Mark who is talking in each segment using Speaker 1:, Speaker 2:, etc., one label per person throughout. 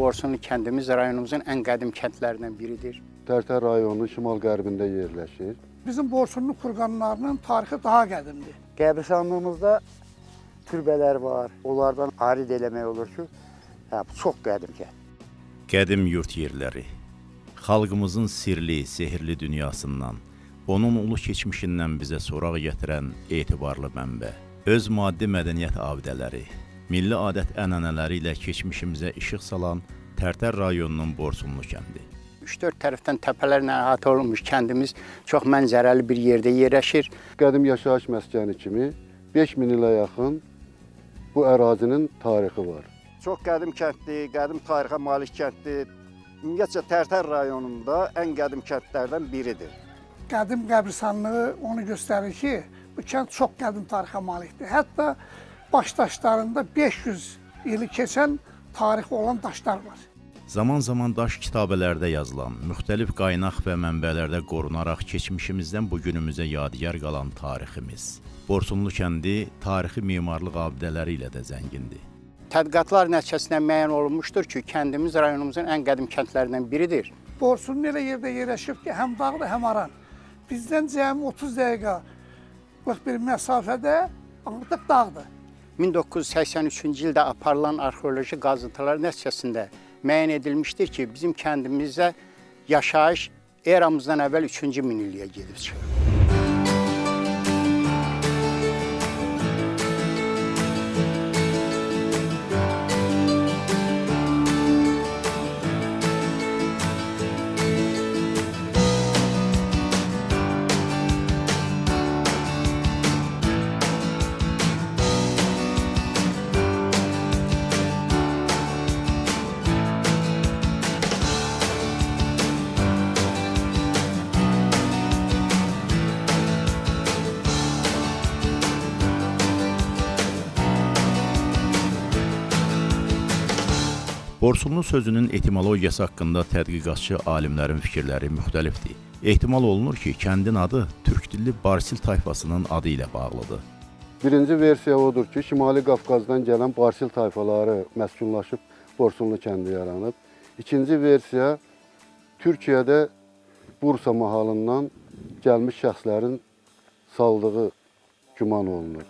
Speaker 1: Borsunlu kəndimiz rayonumuzun ən qədim kəndlərindən biridir.
Speaker 2: Tərtər rayonu şimal-qərbində yerləşir.
Speaker 3: Bizim Borsunlu kurganlarının tarixi daha qədimdir.
Speaker 4: Qəbristanlığımızda türbələr var. Onlardan arid eləmək olur ki, hə, çox qədim kənd.
Speaker 5: Qədim yurt yerləri, xalqımızın sirli, sehirli dünyasından, onun ulu keçmişindən bizə soraq gətirən etibarlı mənbə, öz maddi mədəniyyət abidələri, milli adət-ənənələri ilə keçmişimizə işıq salan Tərtər rayonunun Borsunlu kəndi.
Speaker 1: 3-4 tərəfdən təpələrlə əhatə olunmuş kəndimiz çox mənzərəli bir yerdə yerləşir.
Speaker 2: Qədim yaşayış məskəni kimi 5000 ilə yaxın bu ərazinin tarixi var.
Speaker 4: Çox qədim kənddir, qədim tarixə malik kənddir. Ümumiyyətcə Tərtər rayonunda ən qədim kəndlərdən biridir.
Speaker 3: Qədim qəbristanlığı onu göstərir ki, bu kənd çox qədim tarixə malikdir. Hətta baş daşlarında 500 ili keçən tarixi olan daşlar var.
Speaker 5: Zaman-zaman daş kitabələrdə yazılan, müxtəlif qaynaq və mənbələrdə qorunaraq keçmişimizdən bu günümüzə yadigar qalan tariximiz. Borsunlu kəndi tarixi memarlıq abidələri ilə də zəngindir.
Speaker 1: Tədqiqatlar nəticəsində müəyyən olunmuşdur ki, kəndimiz rayonumuzun ən qədim kəndlərindən biridir.
Speaker 3: Borsunlu elə yerdə yerləşib ki, həm dağdır, həm aran. Bizdən cəmi 30 dəqiqəlik bir məsafədə artıq dağdır.
Speaker 1: 1983-cü ildə aparılan arxeoloji qazıntılar nəticəsində müəyyən edilmişdir ki, bizim kəndimizdə yaşayış eramızdan əvvəl 3-cü minilliyə gedib çıxır.
Speaker 5: Borsunlu sözünün etimologiyası haqqında tədqiqatçı alimlərin fikirləri müxtəlifdir. Ehtimal olunur ki, kəndin adı türk dilli Barsil tayfasının adı ilə bağlıdır.
Speaker 2: Birinci versiya odur ki, Şimali Qafqazdan gələn Barsil tayfaları məskunlaşıb Borsunlu kəndi yaranıb. İkinci versiya Türkiyədə Bursa mahalından gəlmiş şəxslərin saldığı güman olunur.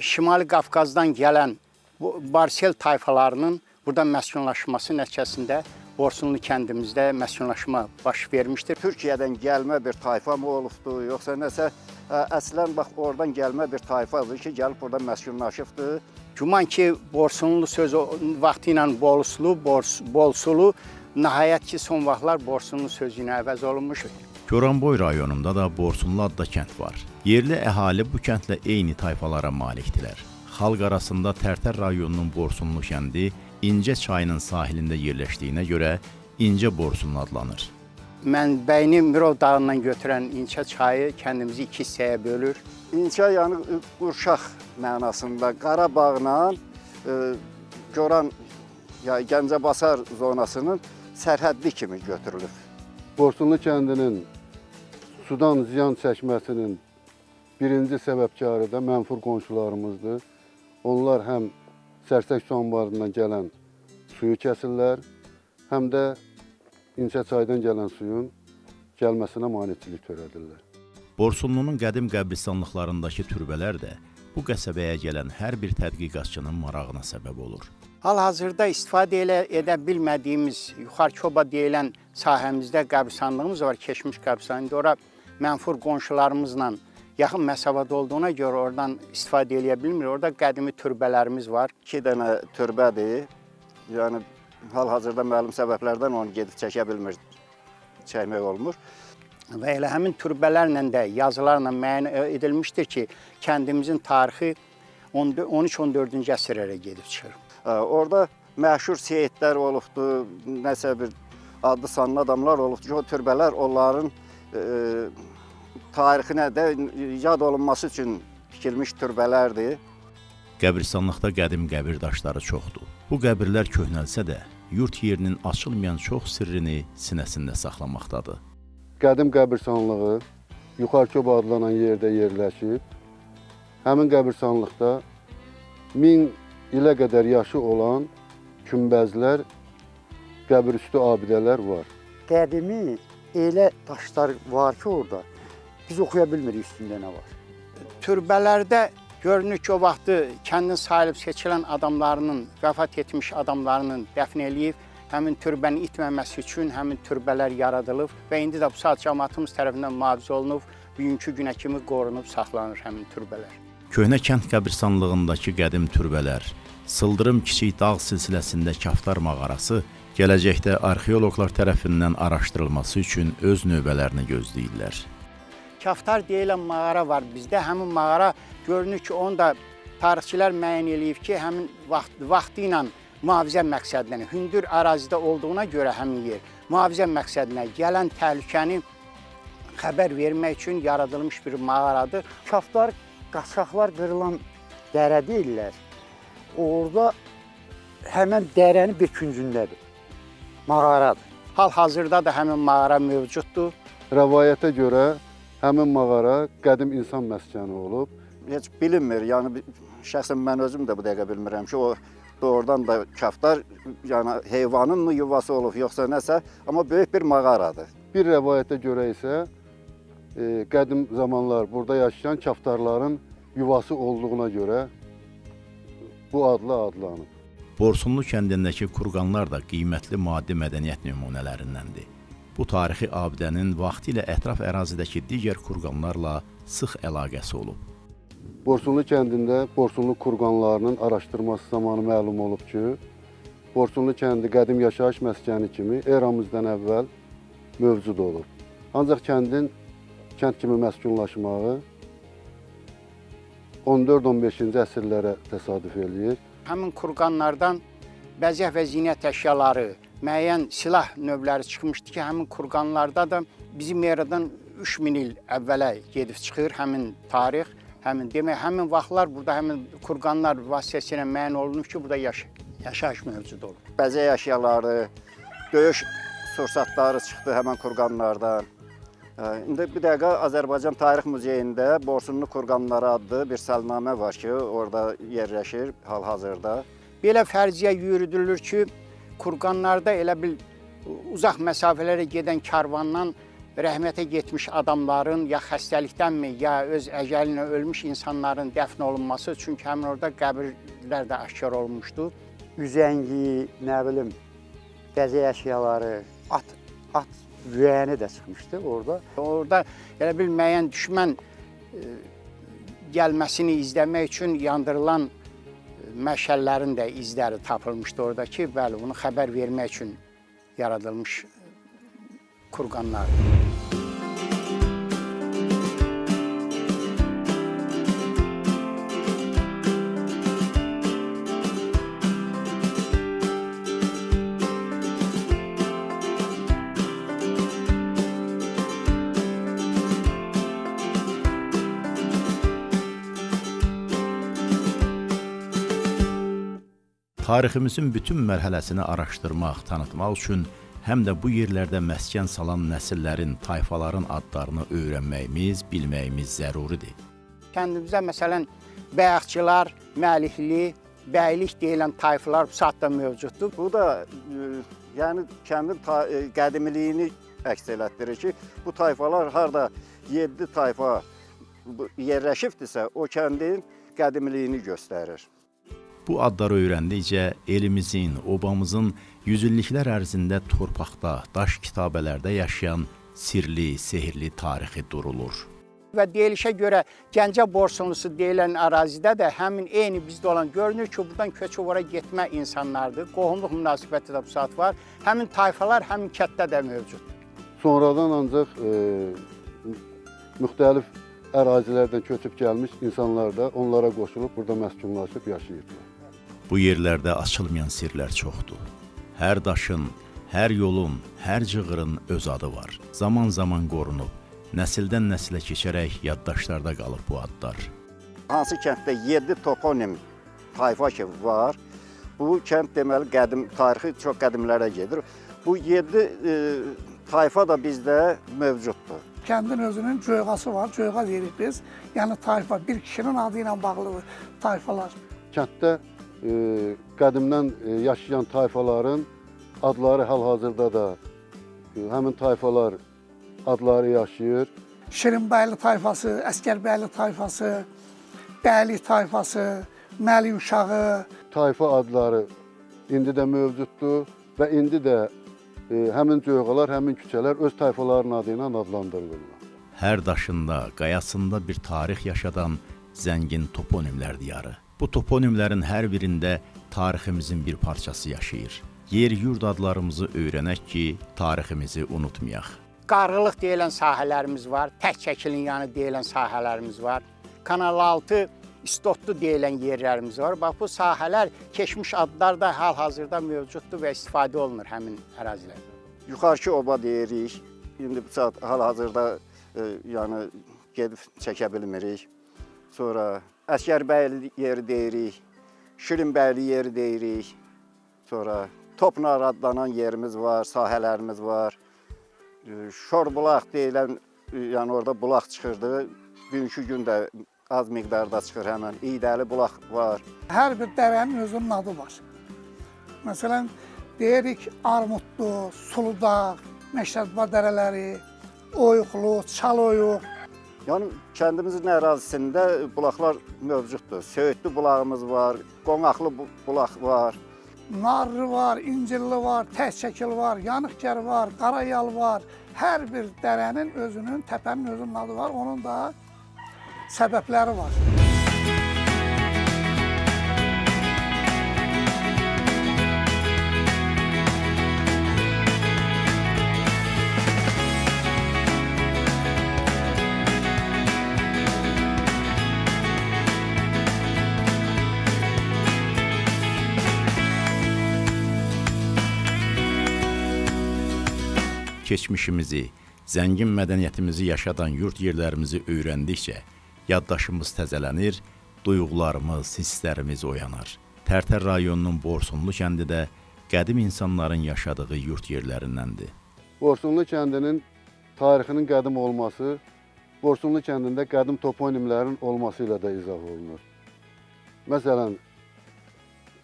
Speaker 1: Şimali Qafqazdan gələn bu Barsel tayfalarının burada məskunlaşması nəticəsində Borsunlu kəndimizdə məskunlaşma baş vermişdir.
Speaker 4: Türkiyədən gəlmə bir tayfa mı olubdu, yoxsa nəsə ə, əslən bax oradan gəlmə bir tayfadır ki, gəlib burada məskunlaşıbdı.
Speaker 1: Güman ki, Borsunlu sözü vaxtı ilə Boluslu, Bors, Bolsulu, nəhayət ki, son vaxtlar Borsunlu sözü ilə əvəz olunmuş.
Speaker 5: Goranboy rayonunda da Borsunlu adda kənd var. Yerli əhali bu kəndlə eyni tayfalara malikdilər. Xalq arasında Tərtər rayonunun Borsunlu kəndi İncə çayının sahilində yerləşdiyinə görə İncə Borsunlu adlanır.
Speaker 1: Mənbəyini Mirov dağından götürən İnçə çayı kəndimizi iki hissəyə bölür.
Speaker 4: İnşa yəni qurşaq mənasında Qarabağla e, Goran ya Gəncəbasar zonasının sərhəddi kimi götürülüb.
Speaker 2: Borsunlu kəndinin sudan ziyan çəkməsinin birinci səbəbkarı da mənfur qonşularımızdır. Onlar həm Sərsək su anbarından gələn suyu kəsirlər, həm də İnçə çaydan gələn suyun gəlməsinə maneçilik törədirlər.
Speaker 5: Borsunlunun qədim qəbristanlıqlarındakı türbələr də bu qəsəbəyə gələn hər bir tədqiqatçının marağına səbəb olur.
Speaker 1: Hal-hazırda istifadə elə, edə bilmədiyimiz yuxarı Koba deyilən sahəmizdə qəbristanlığımız var, keçmiş qəbristan. İndi ora mənfur qonşularımızla yaxın məsafədə olduğuna görə oradan istifadə edə bilmir. Orada qədimi türbələrimiz var.
Speaker 4: 2 dənə türbədir. Yəni hal-hazırda məlum səbəblərdən onu gedib çəkə bilmir, çəkmək olmur.
Speaker 1: Və elə həmin türbələrlə də yazılarla müəyyən edilmişdir ki, kəndimizin tarixi 13-14-cü əsrlərə gedib çıxır.
Speaker 4: Ə, Orada məşhur seyidlər olubdu, nəsə bir adlı sanlı adamlar olubdu ki, o türbələr onların e, tarixinə də yad olunması üçün tikilmiş türbələrdir.
Speaker 5: Qəbristanlıqda qədim qəbir daşları çoxdur. Bu qəbirlər köhnəlsə də, yurt yerinin açılmayan çox sirrini sinəsində saxlamaqdadır.
Speaker 2: Qədim qəbirstanlığı Yuxarı Koba adlanan yerdə yerləşib. Həmin qəbirstanlıqda 1000 ilə qədər yaşı olan günbəzlər qəbirüstü abidələr var.
Speaker 6: Qədimi elə daşlar var ki orada. Biz oxuya bilmirik üstündə nə var.
Speaker 1: Türbələrdə görünür ki, o vaxtı kəndin sahib seçilən adamlarının, vəfat etmiş adamlarının dəfn eləyib, həmin türbənin itməməsi üçün həmin türbələr yaradılıb və indi də bu saat cəmaatımız tərəfindən mühafizə olunub, bugünkü günə kimi qorunub saxlanır həmin türbələr.
Speaker 5: Köhnə kənd qəbirstanlığındakı qədim türbələr, Sıldırım kiçik dağ silsiləsində Kaftar mağarası gələcəkdə arxeoloqlar tərəfindən araşdırılması üçün öz növbələrini gözləyirlər.
Speaker 1: Kaftar deyilən mağara var bizdə. Həmin mağara görünür ki, onu da tarixçilər müəyyən eləyib ki, həmin vaxt vaxtı ilə mühafizə məqsədinə, hündür ərazidə olduğuna görə həmin yer mühafizə məqsədinə gələn təhlükəni xəbər vermək üçün yaradılmış bir mağaradır.
Speaker 6: Kaftar qaçaqlar qırılan dərə deyirlər. Orada həmin dərənin bir küncündədir. Mağaradır.
Speaker 1: Hal-hazırda da həmin mağara mövcuddur.
Speaker 2: Rəvayətə görə həmin mağara qədim insan məskəni olub.
Speaker 4: Heç bilinmir. Yəni şəxsən mən özüm də bu dəqiqə bilmirəm ki, o doğrudan da kaftar yəni heyvanın mı yuvası olub yoxsa nəsə, amma böyük bir mağaradır.
Speaker 2: Bir rəvayətə görə isə e, qədim zamanlar burada yaşayan kaftarların yuvası olduğuna görə bu adla adlanıb.
Speaker 5: Borsunlu kəndindəki kurqanlar da qiymətli maddi mədəniyyət nümunələrindəndir. Bu tarixi abidənin vaxtilə ətraf ərazidəki digər kurqanlarla sıx əlaqəsi olub.
Speaker 2: Borsunlu kəndində Borsunlu kurqanlarının araşdırması zamanı məlum olub ki, Borsunlu kəndi qədim yaşayış məskəni kimi eramızdan əvvəl mövcud olub. Ancaq kəndin kənd kimi məskunlaşmağı 14-15-ci əsrlərə təsadüf eləyir.
Speaker 1: Həmin kurqanlardan bəzək və zinət əşyaları, müəyyən silah növləri çıxmışdı ki, həmin kurqanlarda da bizim eradan 3000 il əvvələ gedib çıxır həmin tarix. Həmin demək həmin vaxtlar burada həmin kurqanlar vasitəsilə müəyyən olunub ki, burada yaş yaşayış mövcud olur.
Speaker 4: Bəzək əşyaları, döyüş sursatları çıxdı həmin kurqanlardan. İndi bir dəqiqə Azərbaycan Tarix Muzeyində Borsunlu Kurqanları adlı bir səlnamə var ki, orada yerləşir hal-hazırda.
Speaker 1: Belə fərziyə yürüdülür ki, kurqanlarda elə bil uzaq məsafələrə gedən karvandan rəhmətə getmiş adamların ya xəstəlikdənmi, ya öz əcəli ilə ölmüş insanların dəfn olunması çünki həmin orada qəbirlər də aşkar olmuşdu.
Speaker 6: Üzəngi, nə bilim, bəzək əşyaları, at, at yüyəni də çıxmışdı orada.
Speaker 1: Orada elə bil müəyyən düşmən e, gəlməsini izləmək üçün yandırılan məşəllərin də izləri tapılmışdı orada ki, bəli, bunu xəbər vermək üçün yaradılmış e,
Speaker 5: Tariximizin bütün mərhələsini araşdırmaq, tanıtmaq üçün həm də bu yerlərdə məskən salan nəsillərin, tayfaların adlarını öyrənməyimiz, bilməyimiz zəruridir.
Speaker 1: Kəndimizdə məsələn bəyəxçilər, məlikli, bəylik deyilən tayfalar bu saatda mövcuddur.
Speaker 4: Bu da ə, yəni kəndin qədimiliyini əks elətdirir ki, bu tayfalar harda 7 tayfa yerləşibdisə, o kəndin qədimiliyini göstərir.
Speaker 5: Bu adları öyrəndikcə elimizin, obamızın yüzilliklər ərzində torpaqda, daş kitabələrdə yaşayan sirli, sehirli tarixi durulur.
Speaker 1: Və deyilişə görə Gəncə Borsunlusu deyilən ərazidə də həmin eyni bizdə olan görünür ki, buradan köçüb ora getmə insanlardır. Qohumluq münasibəti də bu saat var. Həmin tayfalar həmin kənddə də mövcud.
Speaker 2: Sonradan ancaq e, müxtəlif ərazilərdən köçüb gəlmiş insanlar da onlara qoşulub burada məskunlaşıb yaşayırdılar.
Speaker 5: Bu yerlərdə açılmayan sirlər çoxdur. Hər daşın, hər yolun, hər cığırın öz adı var. Zaman-zaman qorunub, nəsildən nəslə keçərək yaddaşlarda qalıb bu adlar.
Speaker 4: Hansı kənddə 7 toponim tayfa ki var, bu kənd deməli qədim tarixi çox qədimlərə gedir. Bu 7 e, tayfa da bizdə mövcuddur.
Speaker 3: Kəndin özünün cöyğası var, cöyğaz yerik biz. Yəni tayfa, bir kişinin adı ilə bağlıdır tayfalar.
Speaker 2: Kənddə qədimdən e, yaşayan tayfaların adları hal-hazırda da e, həmin tayfalar adları yaşayır.
Speaker 3: Şirinbəyli tayfası, Əskərbəyli tayfası, Bəyli tayfası, Məli uşağı,
Speaker 2: Tayfa adları indi də mövcuddur və indi də e, həmin cöyğalar, həmin küçələr öz tayfalarının adı ilə adlandırılırlar.
Speaker 5: Hər daşında, qayasında bir tarix yaşadan zəngin toponimlər diyarı. Bu toponimlərin hər birində tariximizin bir parçası yaşayır. Yer yurd adlarımızı öyrənək ki, tariximizi unutmayaq.
Speaker 1: Qarğılıq deyilən sahələrimiz var, tək çəkilin yanı deyilən sahələrimiz var. Kanal 6 istotlu deyilən yerlərimiz var. Bax bu sahələr keçmiş adlar da hal-hazırda mövcuddur və istifadə olunur həmin ərazilərdə.
Speaker 4: Yuxarıki oba deyirik. İndi bu saat hal-hazırda e, yəni gedib çəkə bilmirik. Sonra Əskərbəyli yeri deyirik. Şirinbəyli yeri deyirik. Sonra Topnar adlanan yerimiz var, sahələrimiz var. E, Şorbulaq deyilən, yəni orada bulaq çıxırdı. Bugünkü gün də az miqdarda çıxır həmən. İydəli bulaq var.
Speaker 3: hər bir dərənin özünün adı var. Məsələn, deyirik Armudlu, Suludağ, Məşədba dərələri, Oyuqlu, Çaloyuq,
Speaker 4: Yəni kəndimizin ərazisində bulaqlar mövcuddur. Söyüdlü bulağımız var, qonaqlı bu- bulaq var.
Speaker 3: Narlı var, İncilli var, Təhçəkil var, Yanıqgər var, Qarayal var. Hər bir dərənin özünün, təpənin özünün adı var. Onun da səbəbləri var.
Speaker 5: Keçmişimizi, zəngin mədəniyyətimizi yaşadan yurt yerlərimizi öyrəndikcə yaddaşımız təzələnir, duyğularımız, hisslərimiz oyanar. Tərtər rayonunun Borsunlu kəndi də qədim insanların yaşadığı yurt yerlərindəndir.
Speaker 2: Borsunlu kəndinin tarixinin qədim olması, Borsunlu kəndində qədim toponimlərin olması ilə də izah olunur. Məsələn,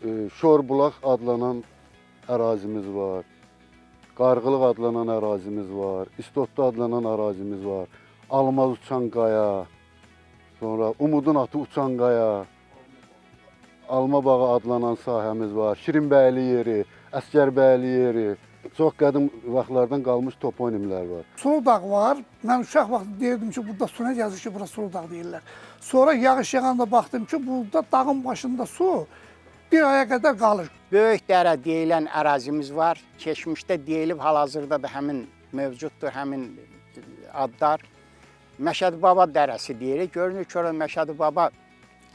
Speaker 2: e, Şorbulaq adlanan ərazimiz var. Qarğılıq adlanan ərazimiz var, İstotlu adlanan ərazimiz var, Almaz uçan qaya, sonra Umudun atı uçan qaya, Alma bağı adlanan sahəmiz var, Şirinbəyli yeri, Əskərbəyli yeri, çox qədim vaxtlardan qalmış toponimlər var.
Speaker 3: Suludağ var. Mən uşaq vaxtı deyirdim ki, burada su nə yazır ki, bura Suludağ deyirlər. Sonra yağış yağanda baxdım ki, burada dağın başında su bir aya qədər qalır.
Speaker 1: Böyük dərə deyilən ərazimiz var. Keçmişdə deyilib, hal-hazırda da həmin mövcuddur, həmin adlar. Məşədi Baba dərəsi deyirik. Görünür ki, Məşədi Baba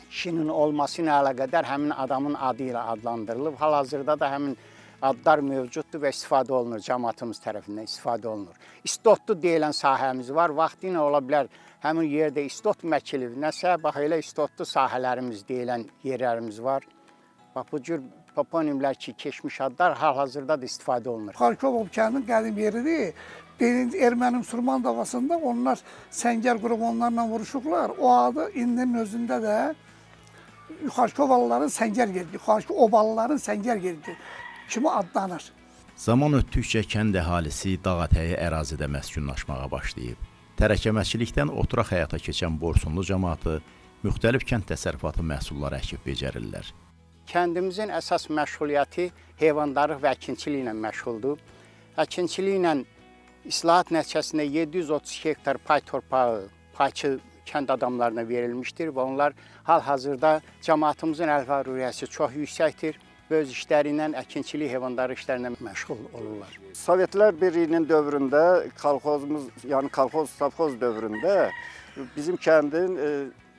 Speaker 1: kişinin olması ilə əlaqədar həmin adamın adı ilə adlandırılıb. Hal-hazırda da həmin adlar mövcuddur və istifadə olunur, cəmaatımız tərəfindən istifadə olunur. İstotlu deyilən sahəmiz var. Vaxtı ilə ola bilər həmin yerdə istot məkilib, nəsə bax elə istotlu sahələrimiz deyilən yerlərimiz var. Bax bu cür toponimlər ki, keçmiş adlar hal-hazırda da istifadə olunur.
Speaker 3: Xarkov kəndinin qədim yeridir. Birinci Erməni-Müsəlman davasında onlar səngər qurub onlarla vuruşublar. O adı indinin özündə də Yuxarkovalıların səngər yeri, Yuxarki obalıların səngər kimi adlanır.
Speaker 5: Zaman ötdükcə kənd əhalisi dağətəyi ərazidə məskunlaşmağa başlayıb. Tərəkəməçilikdən oturaq həyata keçən Borsunlu cəmaatı müxtəlif kənd təsərrüfatı məhsulları əkib becərirlər.
Speaker 1: Kəndimizin əsas məşğuliyyəti heyvandarlıq və əkinçiliklə məşğuldur. Əkinçiliklə islahat nəticəsində 732 hektar pay torpağı payçı kənd adamlarına verilmişdir və onlar hal-hazırda cəmaatımızın əlva-ruhiyyəsi çox yüksəkdir və öz işləri ilə, əkinçilik, heyvandarlıq işlərinə məşğul olurlar.
Speaker 4: Sovetlər Birliyinin dövründə kolxozumuz, yəni kolxoz savxoz dövründə bizim kəndin e,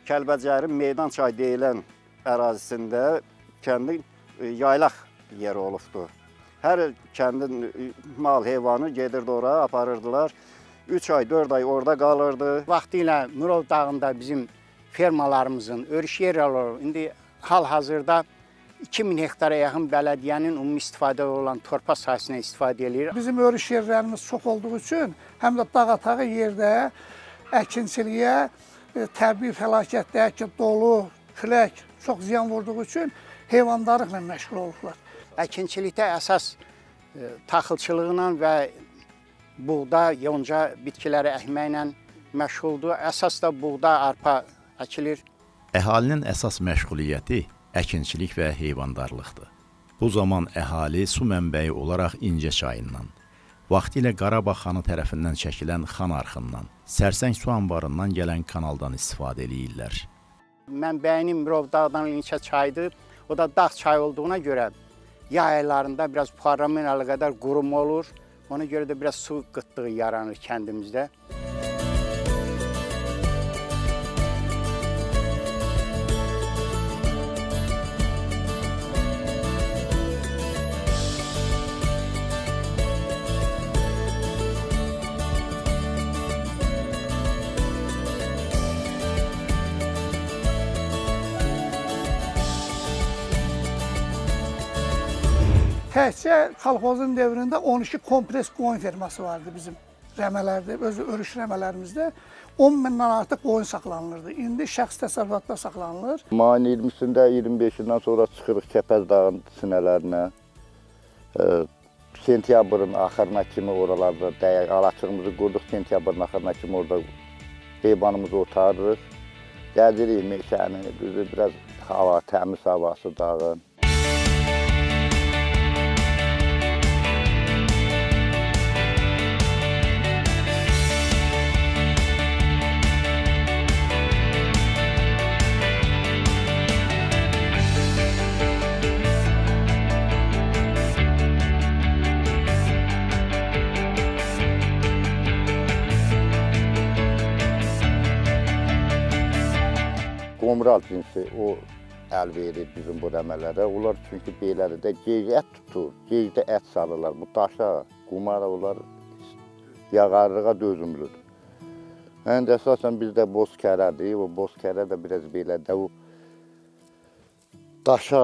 Speaker 4: Kəlbəcərin Meydan çay deyilən ərazisində kəndin e, yaylaq yeri olubdu. Hər kəndin e, mal heyvanı gedirdi ora, aparırdılar. 3 ay, 4 ay orada qalırdı.
Speaker 1: Vaxtilə Nurov dağında bizim fermalarımızın örüş yeri olur. İndi hal-hazırda 2000 hektara yaxın bələdiyyənin ümumi istifadə olan torpaq sahəsinə istifadə edir.
Speaker 3: Bizim örüş yerlərimiz çox olduğu üçün həm də dağ-atağı yerdə əkinçiliyə e, təbii fəlakətlər ki, dolu, külək çox ziyan vurduğu üçün heyvandarlıqla məşğul olublar.
Speaker 1: Əkinçilikdə əsas e, taxılçılıqla və buğda, yonca bitkiləri əkməklə məşğuldur. Əsas da buğda, arpa əkilir.
Speaker 5: Əhalinin əsas məşğuliyyəti əkinçilik və heyvandarlıqdır. Bu zaman əhali su mənbəyi olaraq İncə çayından, vaxtilə Qarabağ xanı tərəfindən çəkilən xan arxından, Sərsəng su anbarından gələn kanaldan istifadə eləyirlər.
Speaker 1: Mənbəyinin Mirov dağdan İnçə çayıdır. O da dağ çayı olduğuna görə yay aylarında biraz buxarlama ilə qədər qurum olur. Ona görə də biraz su qıtlığı yaranır kəndimizdə.
Speaker 3: Təkcə kolxozun dövründə 12 kompres qoyun ferması vardı bizim rəmələrdə, öz örüş rəmələrimizdə 10 mindən artıq qoyun saxlanılırdı. İndi şəxs təsərrüfatda saxlanılır.
Speaker 7: Mayın 20-sində, 25-dən sonra çıxırıq Kəpəz dağın sinələrinə. E, sentyabrın axırına kimi oralarda dəyək alaçığımızı qurduq. Sentyabrın axırına kimi orada heyvanımızı otarırıq. Gəzirik meşəni, biraz hava, təmiz havası dağın. Qomral cinsi o əl verir bizim bu rəmələrə. Onlar çünki beləridə gec ət tutur, gecdə ət salırlar. Bu daşa, qumara onlar yağarlığa dözümlüdür. Həm də əsasən bizdə boz kərədir. O boz kərə də biraz belə də o daşa,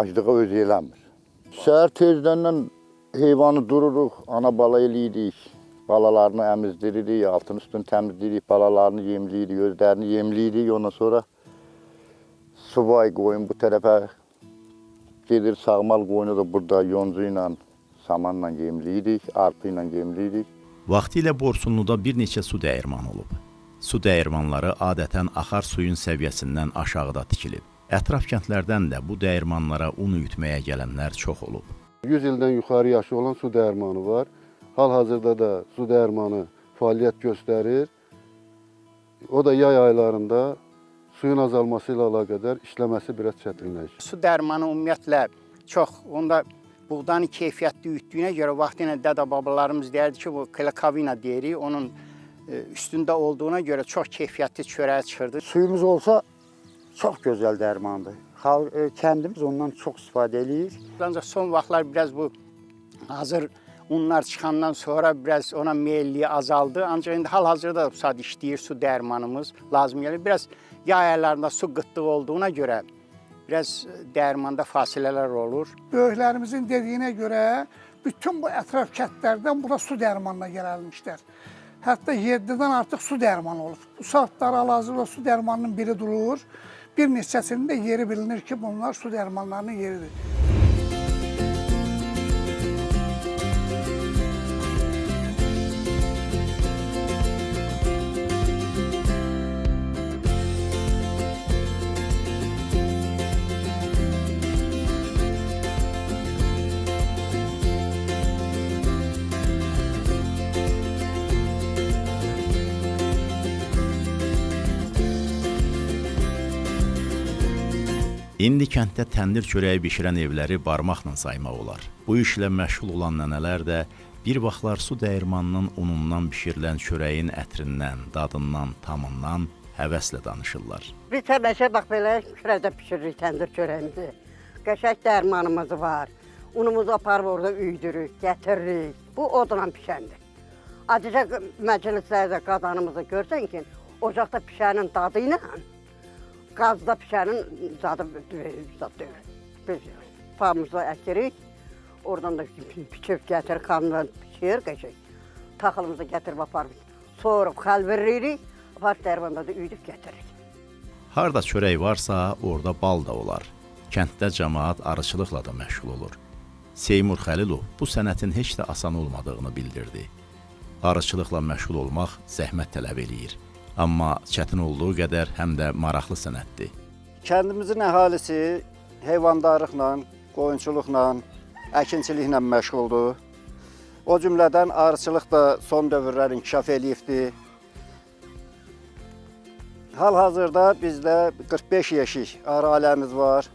Speaker 7: aclığa öz eləmir. Səhər tezdən heyvanı dururuq, ana bala eləyirik. Balalarını əmizdiririk, altını üstünü təmizləyirik, balalarını yemləyirik, özlərini yemləyirik. Ondan sonra subay qoyun bu tərəfə gedir, sağmal qoyunu da burada yoncu ilə, samanla yemləyirik, arpa ilə yemləyirik.
Speaker 5: Vaxtilə Borsunluda bir neçə su dəyirmanı olub. Su dəyirmanları adətən axar suyun səviyyəsindən aşağıda tikilib. Ətraf kəndlərdən də bu dəyirmanlara un üyütməyə gələnlər çox olub.
Speaker 2: 100 ildən yuxarı yaşı olan su dəyirmanı var. Hal-hazırda da su dəyirmanı fəaliyyət göstərir. O da yay aylarında suyun azalması ilə əlaqədar işləməsi biraz çətinləşir.
Speaker 1: Su dərmanı ümumiyyətlə çox onda buğdanın keyfiyyətli üyütdüyünə görə vaxtilə dədə-babalarımız deyərdi ki, bu klakavina deyirik. Onun e, üstündə olduğuna görə çox keyfiyyətli çörək çıxırdı.
Speaker 6: Suyumuz olsa çox gözəl dərmandır. Xalq e, kəndimiz ondan çox istifadə eləyir.
Speaker 1: Ancaq son vaxtlar biraz bu hazır unlar çıxandan sonra biraz ona meylliyi azaldı. Ancaq indi hal-hazırda da sad işləyir su dərmanımız lazım gəlir. Biraz yay aylarında su qıtlığı olduğuna görə biraz dərmanda fasilələr olur.
Speaker 3: Böyüklərimizin dediyinə görə bütün bu ətraf kəndlərdən bura su dərmanına gəlmişlər. Hətta 7-dən artıq su dərmanı olub. Bu saatlar hal-hazırda su dərmanının biri durur. Bir neçəsinin də yeri bilinir ki, bunlar su dərmanlarının yeridir.
Speaker 5: İndi kənddə təndir çörəyi bişirən evləri barmaqla saymaq olar. Bu işlə məşğul olan nənələr də bir vaxtlar su dəyirmanının unundan bişirilən çörəyin ətrindən, dadından, tamından həvəslə danışırlar.
Speaker 8: Biz həmişə bax belə kürədə bişiririk təndir çörəyimizi. Qəşəng dərmanımız var. Unumuzu aparıb orada üydürük, gətiririk. Bu odla bişəndir. Acıca məclislərdə qazanımızı görsən ki, ocaqda bişənin dadı ilə qazda bişənin dadı zad deyil. Biz pamızı əkirik, oradan da biçib gətirir, kanla bişir qəşəng. Taxılımızı gətirib aparıb, soğurub xəl veririk, apar dərmanda da üydüb gətiririk.
Speaker 5: Harda çörək varsa, orada bal da olar. Kənddə cəmaət arıçılıqla da məşğul olur. Seymur Xəlilov bu sənətin heç də asan olmadığını bildirdi. Arıçılıqla məşğul olmaq zəhmət tələb eləyir. Amma çətin olduğu qədər həm də maraqlı sənətdir.
Speaker 4: Kəndimizin əhalisi heyvandarlıqla, qoyunçuluqla, əkinçiliklə məşğuldur. O cümlədən arıçılıq da son dövrlər inkişaf eləyibdir. Hal-hazırda bizdə 45 yeşik arı var.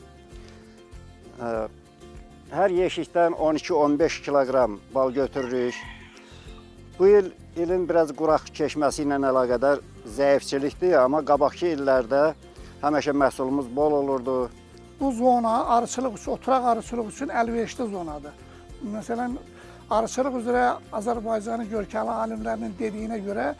Speaker 4: Hər yeşikdən 12-15 kiloqram bal götürürük. Bu il ilin biraz quraq keçməsi ilə əlaqədar zəifçilikdir, amma qabaqki illərdə həmişə məhsulumuz bol olurdu.
Speaker 3: Bu zona arıçılıq üçün, oturaq arıçılıq üçün əlverişli zonadır. Məsələn, arıçılıq üzrə Azərbaycanın görkəmli alimlərinin dediyinə görə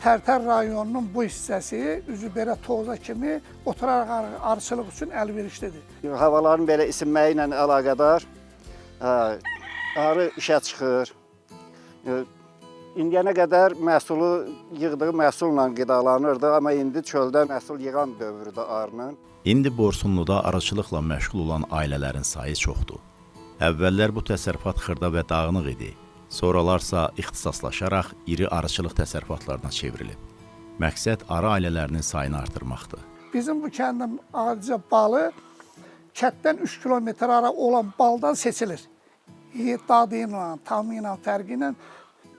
Speaker 3: Tərtər rayonunun bu hissəsi üzü belə toza kimi oturaq arı- arıçılıq üçün əlverişlidir.
Speaker 4: Havaların belə isinməyi ilə əlaqədar arı işə çıxır. İndiyənə qədər məhsulu yığdığı məhsulla qidalanırdı, amma indi çöldə məhsul yığan dövrüdür arının.
Speaker 5: İndi Borsunluda arıçılıqla məşğul olan ailələrin sayı çoxdur. Əvvəllər bu təsərrüfat xırda və dağınıq idi. Sonralarsa ixtisaslaşaraq iri arıçılıq təsərrüfatlarına çevrilib. Məqsəd arı ailələrinin sayını artırmaqdır.
Speaker 3: Bizim bu kəndin ayrıca balı kətdən 3 kilometr ara olan baldan seçilir. Dadı ilə, tamı ilə, fərqi ilə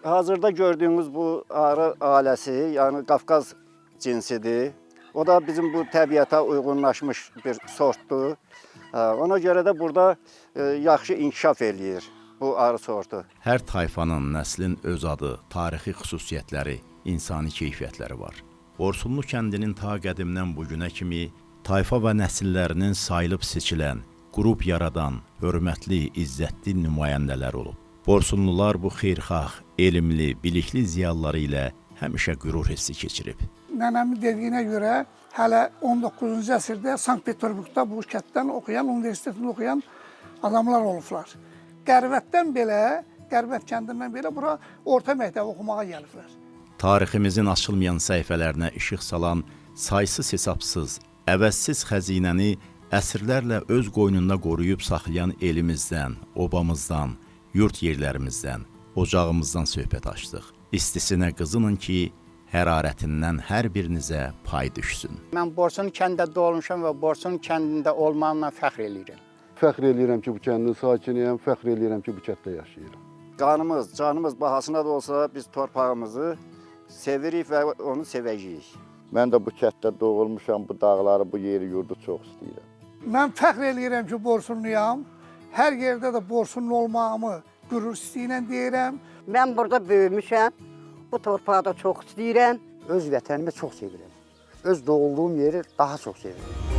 Speaker 4: Hazırda gördüyünüz bu arı ailəsi, yəni Qafqaz cinsidir. O da bizim bu təbiətə uyğunlaşmış bir sortdur. Ona görə də burada ə, yaxşı inkişaf eləyir bu arı sortu.
Speaker 5: Hər tayfanın, nəslin öz adı, tarixi xüsusiyyətləri, insani keyfiyyətləri var. Borsunlu kəndinin ta qədimdən bu kimi tayfa və nəsillərinin sayılıb seçilən, qrup yaradan, hörmətli, izzətli nümayəndələr olub. Borsunlular bu xeyirxah, elmli, bilikli ziyalıları ilə həmişə qürur hissi keçirib.
Speaker 3: nənəmin dediyinə görə hələ 19-cu əsrdə Sankt-Peterburqda bu kənddən oxuyan, universitetində oxuyan adamlar olublar. Qərvətdən belə, Qərbət kəndindən belə bura orta məktəb oxumağa gəliblər.
Speaker 5: Tariximizin açılmayan səhifələrinə işıq salan saysız hesabsız, əvəzsiz xəzinəni əsrlərlə öz qoynunda qoruyub saxlayan elimizdən, obamızdan, yurt yerlərimizdən, ocağımızdan söhbət açdıq. İstisinə qızının ki, hərarətindən hər birinizə pay düşsün.
Speaker 1: Mən Borsun kəndində doğulmuşam və Borsun kəndində olmağımla fəxr eləyirəm.
Speaker 2: Fəxr eləyirəm ki, bu kəndin sakiniyəm, fəxr eləyirəm ki, bu kənddə yaşayıram.
Speaker 4: Qanımız, canımız bahasına da olsa biz torpağımızı sevirik və onu sevəcəyik.
Speaker 7: Mən də bu kənddə doğulmuşam, bu dağları, bu yeri, yurdu çox istəyirəm.
Speaker 3: Mən fəxr eləyirəm ki, borsunluyam. Hər yerdə də borsunlu olmağımı qürur istəyirlə deyirəm.
Speaker 8: Mən burada böyümüşəm. Bu torpağı da çox istəyirəm.
Speaker 6: Öz vətənimi çox sevirəm. Öz doğulduğum yeri daha çox sevirəm.